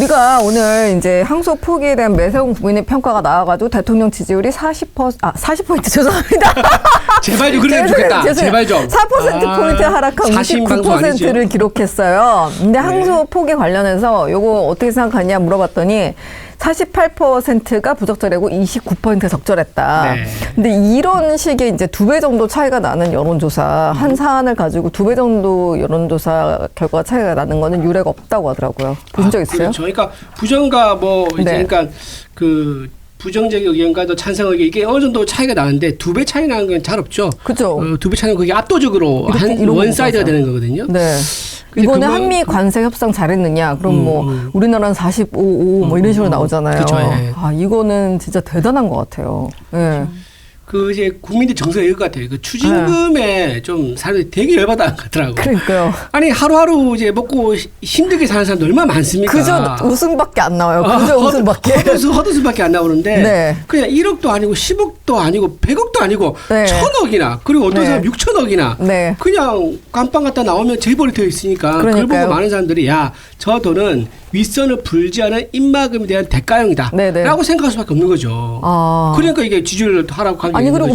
우리가 오늘 이제 항소 포기에 대한 매서운 국민의 평가가 나와가지고 대통령 지지율이 40%, 아, 40% 죄송합니다. 제발 좀 그래도 좋겠다. 제발 좀. 4%포인트 아, 하락한 사심 방송 아니죠? 59%를 기록했어요. 근데 항소 포기 관련해서 요거 어떻게 생각하냐 물어봤더니 48%가 부적절하고 29% 적절했다. 네. 근데 이런 식의 이제 두 배 정도 차이가 나는 여론조사, 한 사안을 가지고 두 배 정도 여론조사 결과 차이가 나는 거는 유례가 없다고 하더라고요. 본적 있어요? 그렇죠. 그러니까 부정과 뭐 이제 네. 그러니까 그 부정적 의견과 또 찬성 의견 이게 어느 정도 차이가 나는데 두 배 차이 나는 건 잘 없죠. 그죠? 어, 두배 차이는 그게 압도적으로 한 원 사이드가 있어서. 되는 거거든요. 네. 이번에 그거- 한미 관세 협상 잘했느냐? 그럼 음, 뭐 음. 우리나라는 45, 5, 뭐 이런 식으로 음, 나오잖아요. 그쵸, 예. 아 이거는 진짜 대단한 것 같아요. 예. 그 이제 국민들 정서가 이것 같아요. 그 추징금에 좀 사람들이 되게 열받아 하더라고. 그러니까요. 아니 하루하루 이제 먹고 히- 힘들게 사는 사람들 얼마나 많습니까? 그저 웃음밖에 안 나와요. 그저 아, 웃음밖에. 헛웃음, 헛웃음밖에 안 나오는데 네. 그냥 1억도 아니고 10억도 아니고 100억도 아니고 네. 천억이나 그리고 어떤 네. 사람 6천억이나 네. 그냥 깜빵 갔다 나오면 재벌이 되어 있으니까 그걸 그러니까요. 보고 많은 사람들이 야 저 돈은 윗선을 불지 않은 입막음에 대한 대가형이다 네네. 라고 생각할 수밖에 없는 거죠 아. 그러니까 이게 지지율 하락하게 아니 되는 그리고